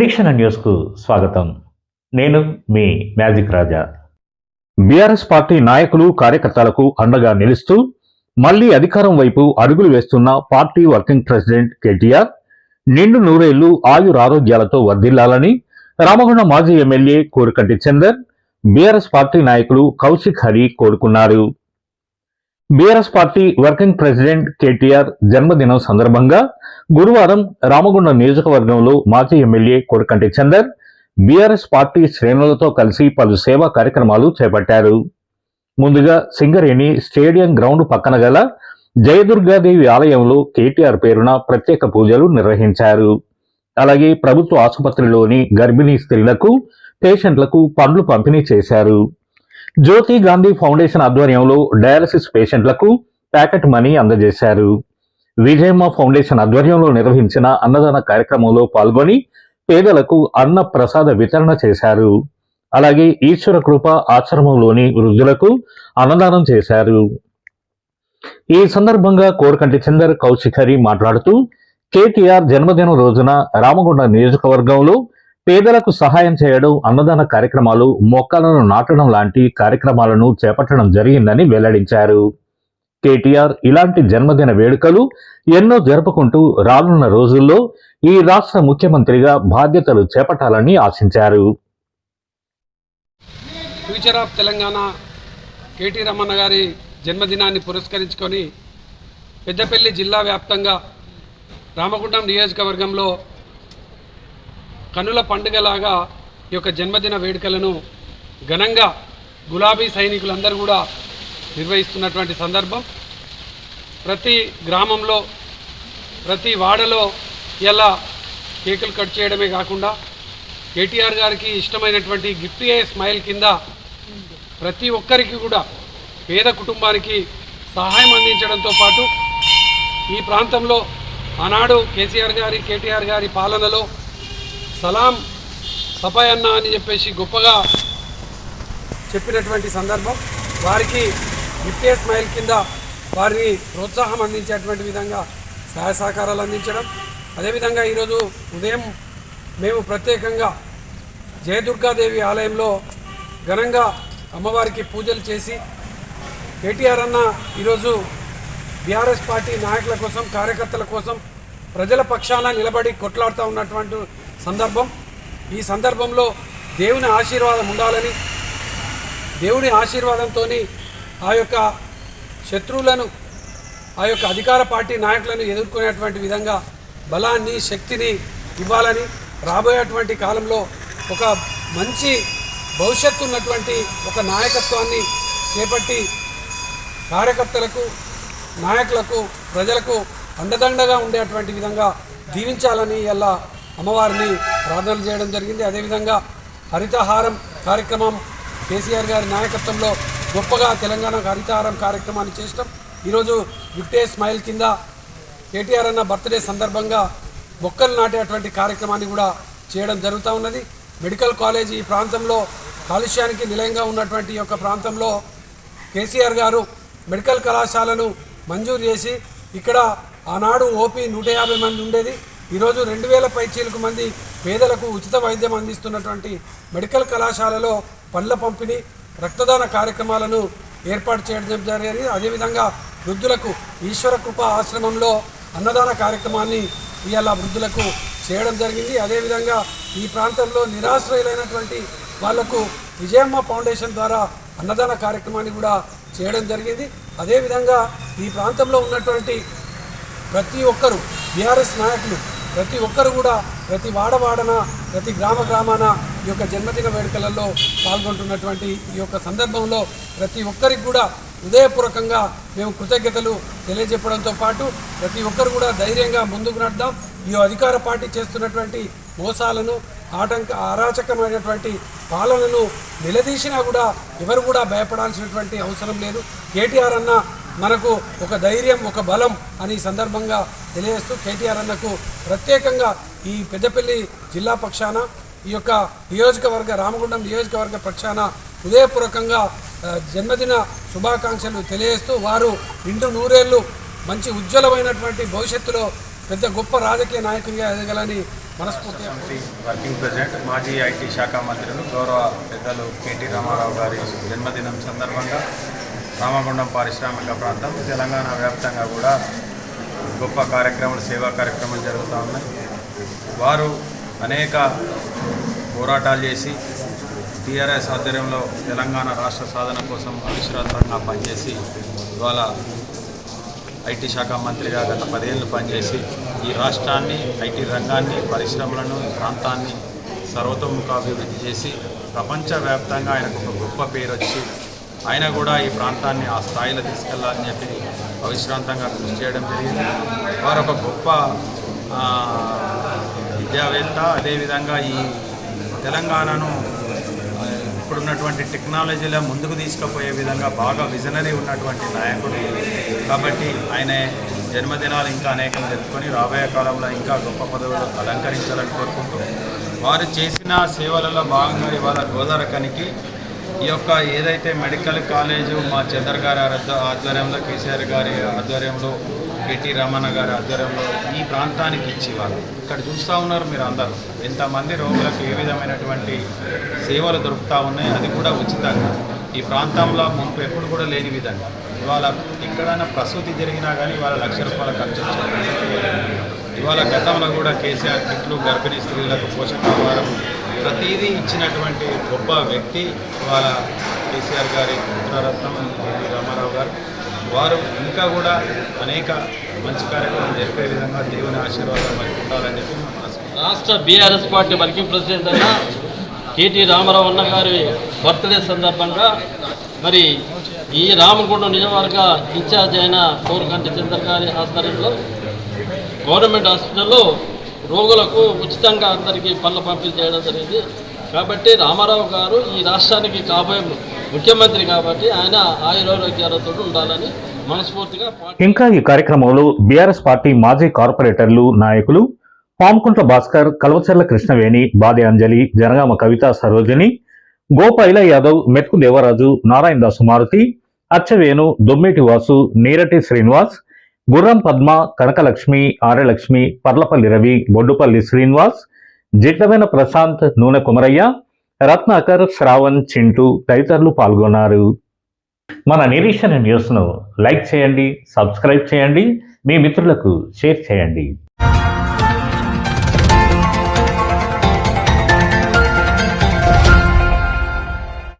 నిరీక్షణ న్యూస్కు స్వాగతం. నేను మీ మ్యాజిక్ రాజా. బీఆర్ఎస్ పార్టీ నాయకులు కార్యకర్తలకు అండగా నిలుస్తూ మళ్ళీ అధికారం వైపు అడుగులు వేస్తున్న పార్టీ వర్కింగ్ ప్రెసిడెంట్ కేటీఆర్ నిండు నూరేళ్ళు ఆయురారోగ్యాలతో వర్ధిల్లాలని రామగుండ మాజీ MLA Korukanti Chandar BRS party నాయకులు కౌశిక్ హరి కోరుకున్నారు. BRS party working president KTR జన్మదినం సందర్భంగా గురువారం రామగుండం నియోజకవర్గంలో మాజీ MLA Kodakanti Chandar BRS party శ్రేణులతో కలిసి పలు సేవా కార్యక్రమాలు చేపట్టారు. ముందుగా సింగరేణి స్టేడియం గ్రౌండ్ పక్కన గల జయదుర్గాదేవి ఆలయంలో కేటీఆర్ పేరున ప్రత్యేక పూజలు నిర్వహించారు. అలాగే ప్రభుత్వ ఆసుపత్రిలోని గర్భిణీ స్త్రీలకు పేషెంట్లకు పండ్లు పంపిణీ చేశారు. జ్యోతి గాంధీ ఫౌండేషన్ ఆధ్వర్యంలో డయాలసిస్ పేషెంట్లకు ప్యాకెట్ మనీ అందజేశారు. విజయమ్మ ఫౌండేషన్ ఆధ్వర్యంలో నిర్వహించిన అన్నదాన కార్యక్రమంలో పాల్గొని పేదలకు అన్న ప్రసాద వితరణ చేశారు. అలాగే ఈశ్వర కృప ఆశ్రమంలోని వృద్ధులకు అన్నదానం చేశారు. ఈ సందర్భంగా కోరకంటి చందర్ కౌశికరి మాట్లాడుతూ కేటీఆర్ జన్మదినం రోజున రామగుండ నియోజకవర్గంలో పేదలకు సహాయం చేయడం అన్నదాన కార్యక్రమాలు మొక్కలను నాటడం లాంటి కార్యక్రమాలను చేపట్టడం జరిగిందని వెల్లడించారు. కేటీఆర్ ఇలాంటి జన్మదిన వేడుకలు ఎన్నో జరుపుకుంటూ రానున్న రోజుల్లో ఈ రాష్ట్ర ముఖ్యమంత్రిగా బాధ్యతలు చేపట్టాలని ఆశించారు. Future of Telangana KT Ramana గారి జన్మదినాన్ని పురస్కరించుకొని పెద్దపల్లి జిల్లా వ్యాప్తంగా రామగుండం నియోజకవర్గంలో కనుల పండుగలాగా ఈ యొక్క జన్మదిన వేడుకలను ఘనంగా గులాబీ సైనికులందరూ కూడా నిర్వహిస్తున్నటువంటి సందర్భం. ప్రతి గ్రామంలో ప్రతి వాడలో ఇలా కేకులు కట్ చేయడమే కాకుండా కేటీఆర్ గారికి ఇష్టమైనటువంటి గిఫ్ట్ ఏ స్మైల్ కింద ప్రతి ఒక్కరికి కూడా పేద కుటుంబానికి సహాయం అందించడంతో పాటు ఈ ప్రాంతంలో ఆనాడు కేసీఆర్ గారి కేటీఆర్ గారి పాలనలో సలాం సపాయన్న అని చెప్పేసి గొప్పగా చెప్పినటువంటి సందర్భం. వారికి గిఫ్ట్ స్మైల్ కింద వారిని ప్రోత్సాహం అందించేటువంటి విధంగా సహాయ సహకారాలు అందించడం. అదేవిధంగా ఈరోజు ఉదయం మేము ప్రత్యేకంగా జయదుర్గాదేవి ఆలయంలో ఘనంగా అమ్మవారికి పూజలు చేసి కేటీఆర్ అన్న ఈరోజు బీఆర్ఎస్ పార్టీ నాయకుల కోసం కార్యకర్తల కోసం ప్రజల పక్షాన నిలబడి కొట్లాడుతూ ఉన్నటువంటి సందర్భం. ఈ సందర్భంలో దేవుని ఆశీర్వాదం ఉండాలని దేవుని ఆశీర్వాదంతో ఆ యొక్క శత్రువులను ఆ యొక్క అధికార పార్టీ నాయకులను ఎదుర్కొనేటువంటి విధంగా బలాన్ని శక్తిని ఇవ్వాలని రాబోయేటువంటి కాలంలో ఒక మంచి భవిష్యత్తు ఉన్నటువంటి ఒక నాయకత్వాన్ని చేపట్టి కార్యకర్తలకు నాయకులకు ప్రజలకు అండదండగా ఉండేటువంటి విధంగా దీవించాలని ఇలా అమ్మవారిని ప్రార్థనలు చేయడం జరిగింది. అదేవిధంగా హరితహారం కార్యక్రమం కేసీఆర్ గారి నాయకత్వంలో గొప్పగా తెలంగాణ హరితహారం కార్యక్రమాన్ని చేసడం ఈరోజు విక్టే స్మైల్ కింద కేటీఆర్ అన్న బర్త్డే సందర్భంగా మొక్కలు నాటేటువంటి కార్యక్రమాన్ని కూడా చేయడం జరుగుతూ ఉన్నది. మెడికల్ కాలేజ్ ఈ ప్రాంతంలో కాలుష్యానికి నిలయంగా ఉన్నటువంటి యొక్క ప్రాంతంలో కేసీఆర్ గారు మెడికల్ కళాశాలను మంజూరు చేసి ఇక్కడ ఆనాడు ఓపీ నూట యాభై మంది ఉండేది. ఈరోజు రెండు వేల పైచీలకు మంది పేదలకు ఉచిత వైద్యం అందిస్తున్నటువంటి మెడికల్ కళాశాలలో పండ్ల పంపిణీ రక్తదాన కార్యక్రమాలను ఏర్పాటు చేయడం జరిగింది. అదేవిధంగా వృద్ధులకు ఈశ్వర కృప ఆశ్రమంలో అన్నదాన కార్యక్రమాన్ని ఇవాళ వృద్ధులకు చేయడం జరిగింది. అదేవిధంగా ఈ ప్రాంతంలో నిరాశ్రయులైనటువంటి వాళ్ళకు విజయమ్మ ఫౌండేషన్ ద్వారా అన్నదాన కార్యక్రమాన్ని కూడా చేయడం జరిగింది. అదేవిధంగా ఈ ప్రాంతంలో ఉన్నటువంటి ప్రతి ఒక్కరు బీఆర్ఎస్ నాయకులు ప్రతి ఒక్కరు కూడా ప్రతి వాడవాడన ప్రతి గ్రామ గ్రామాన ఈ యొక్క జన్మదిన వేడుకలలో పాల్గొంటున్నటువంటి ఈ యొక్క సందర్భంలో ప్రతి ఒక్కరికి కూడా హృదయపూర్వకంగా మేము కృతజ్ఞతలు తెలియజెప్పడంతో పాటు ప్రతి ఒక్కరు కూడా ధైర్యంగా ముందుకు నడదాం ఈ అధికార పార్టీ చేస్తున్నటువంటి మోసాలను ఆటంక అరాచకమైనటువంటి పాలనను నిలదీసినా కూడా ఎవరు కూడా భయపడాల్సినటువంటి అవసరం లేదు. కేటీఆర్ అన్న మనకు ఒక ధైర్యం ఒక బలం అని సందర్భంగా తెలియజేస్తూ కేటీఆర్ అన్నకు ప్రత్యేకంగా ఈ పెద్దపల్లి జిల్లా పక్షాన ఈ యొక్క నియోజకవర్గ రామగుండం నియోజకవర్గ పక్షాన హృదయపూర్వకంగా జన్మదిన శుభాకాంక్షలు తెలియజేస్తూ వారు నిండు నూరేళ్ళు మంచి ఉజ్వలమైనటువంటి భవిష్యత్తులో పెద్ద గొప్ప రాజకీయ నాయకునిగా ఎదగాలని మనస్ఫూర్తిగా వర్కింగ్ ప్రెసిడెంట్ మాజీ ఐటీ శాఖ మంత్రులు గౌరవ పెద్దలు కేటీ రామారావు గారి జన్మదినం సందర్భంగా రామగుండం పారిశ్రామిక ప్రాంతం. తెలంగాణ వ్యాప్తంగా కూడా గొప్ప కార్యక్రమాలు సేవా కార్యక్రమాలు జరుగుతూ ఉన్నాయి. వారు అనేక పోరాటాలు చేసి టీఆర్ఎస్ ఆధ్వర్యంలో తెలంగాణ రాష్ట్ర సాధన కోసం అవిశ్రాంతంగా పనిచేసి ఇవాళ ఐటీ శాఖ మంత్రిగా గత పదేళ్ళు పనిచేసి ఈ రాష్ట్రాన్ని ఐటీ రంగాన్ని పరిశ్రమలను ప్రాంతాన్ని ప్రాంతాన్ని సర్వతోముఖాభివృద్ధి చేసి ప్రపంచవ్యాప్తంగా ఆయనకు ఒక గొప్ప పేరు వచ్చి ఆయన కూడా ఈ ప్రాంతాన్ని ఆ స్థాయిలో తీసుకెళ్ళాలని చెప్పి అవిశ్రాంతంగా కృషి చేయడం జరిగింది. వారు ఒక గొప్ప విద్యావేత్త. అదేవిధంగా ఈ తెలంగాణను ఇప్పుడున్నటువంటి టెక్నాలజీలో ముందుకు తీసుకుపోయే విధంగా బాగా విజనరీ ఉన్నటువంటి నాయకుడు. కాబట్టి ఆయన జన్మదినాలు ఇంకా అనేకం జరుపుకొని రాబోయే కాలంలో ఇంకా గొప్ప పదవులు అలంకరించాలని కోరుకుంటూ వారు చేసిన సేవలలో భాగంగా ఇవాళ గోదారకానికి ఈ యొక్క ఏదైతే మెడికల్ కాలేజు మా చందర్ గారి ఆధ్వర్యంలో కేసీఆర్ గారి ఆధ్వర్యంలో కేటీ రమణ గారి ఆధ్వర్యంలో ఈ ప్రాంతానికి ఇచ్చి వాళ్ళు ఇక్కడ చూస్తూ ఉన్నారు మీరు అందరూ. ఎంతమంది రోగులకు ఏ విధమైనటువంటి సేవలు దొరుకుతూ ఉన్నాయి అది కూడా ఉచితంగా. ఈ ప్రాంతంలో మునుపు ఎప్పుడు కూడా లేని విధంగా. ఇవాళ ఎక్కడైనా ప్రసూతి జరిగినా కానీ ఇవాళ లక్ష రూపాయల ఖర్చు ఇవాళ గతంలో కూడా కేసీఆర్ కిట్లు గర్భిణీ స్త్రీలకు పోషకాహారం ప్రతిదీ ఇచ్చినటువంటి గొప్ప వ్యక్తి ఇవాళ కేసీఆర్ గారి పుత్రరత్నం రామారావు గారు. వారు ఇంకా కూడా అనేక మంచి కార్యక్రమాలు జరిపే విధంగా దేవుని ఆశీర్వాదం మనకు ఉండాలని చెప్పి రాష్ట్ర బీఆర్ఎస్ పార్టీ వర్కింగ్ ప్రెసిడెంట్ అయిన కేటీ రామారావు అన్న గారి బర్త్డే సందర్భంగా మరి ఈ రామగుండం నిజవర్గ ఇన్ఛార్జ్ అయిన కోరుకంటి చంద్ర గారి ఆధ్వర్యంలో గవర్నమెంట్ హాస్పిటల్లో రోగులకు ఉచితంగా అందరికీ పనులు పంపిణీ చేయడం జరిగింది. కాబట్టి రామారావు గారు ఈ రాష్ట్రానికి కాబోయే ముఖ్యమంత్రి కాబట్టి ఆయన ఆయురారోగ్యాలతో ఉండాలని మనస్ఫూర్తిగా ఇంకా ఈ కార్యక్రమంలో బీఆర్ఎస్ పార్టీ మాజీ కార్పొరేటర్లు నాయకులు పాముకుంట్ల భాస్కర్ కల్వచర్ల కృష్ణవేణి బాది అంజలి జనగామ కవిత సరోజిని గోపైల యాదవ్ మెతుకు దేవరాజు నారాయణ దాసు మారుతి అచ్చవేణు దొమ్మేటి వాసు నీరటి శ్రీనివాస్ గుర్రం పద్మ కనకలక్ష్మి ఆర్యలక్ష్మి పర్లపల్లి రవి బొడ్డుపల్లి శ్రీనివాస్ జిట్లమైన ప్రశాంత్ నూనె కుమరయ్య రత్నాకర్ శ్రావణ్ చింటూ తదితరులు పాల్గొన్నారు. మన నిరీక్షణ న్యూస్ను లైక్ చేయండి సబ్స్క్రైబ్ చేయండి మీ మిత్రులకు షేర్ చేయండి.